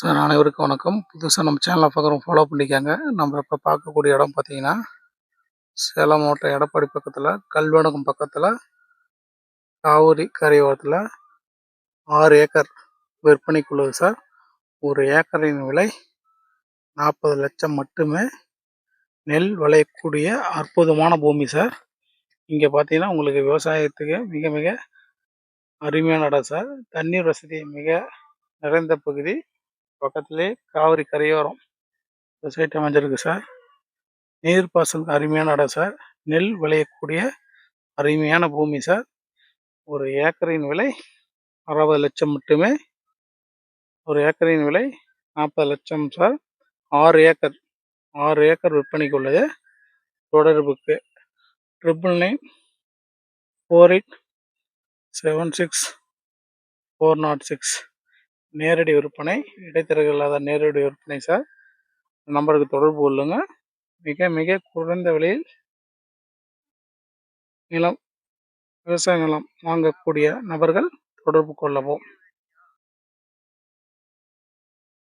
Sir அனைவருக்கும் வணக்கம். புதுசாக நம்ம சேனலை பார்க்குறோம் ஃபாலோ பண்ணிக்காங்க. நம்ம இப்போ பார்க்கக்கூடிய இடம் பார்த்தீங்கன்னா சேலம் மாவட்டம் எடப்பாடி பக்கத்தில் கல்வணகம் பக்கத்தில் காவிரி கரையோரத்தில் ஆறு ஏக்கர் விற்பனைக்குள்ளது சார். ஒரு ஏக்கரின் விலை நாற்பது லட்சம் மட்டுமே. நெல் விளையக்கூடிய அற்புதமான பூமி சார். இங்கே பார்த்தீங்கன்னா உங்களுக்கு விவசாயத்துக்கு மிக மிக அருமையான இடம் சார். தண்ணீர் வசதி மிக நிறைந்த பகுதி. பக்கத்திலே காவிரி கரையோரம். இந்த சைட் அமைஞ்சிருக்கு சார் நீர்ப்பாசனத்துக்கு அருமையான இடம் சார் நெல் விளையக்கூடிய அருமையான பூமி சார் ஒரு ஏக்கரின் விலை அறுபது லட்சம் மட்டுமே. ஒரு ஏக்கரின் விலை நாற்பது லட்சம் சார் ஆறு ஏக்கர் ஆறு ஏக்கர் விற்பனைக்கு உள்ளது தொடர்புக்கு triple nine four eight seven six four naught six நேரடி விற்பனை இடைத்தரகர் இல்லாத நேரடி விற்பனை சார். நம்பருக்கு தொடர்பு கொள்ளுங்க. மிக மிக குறைந்த விலையில் நிலம் விவசாய நிலம் வாங்கக்கூடிய நபர்கள் தொடர்பு கொள்ளவும்.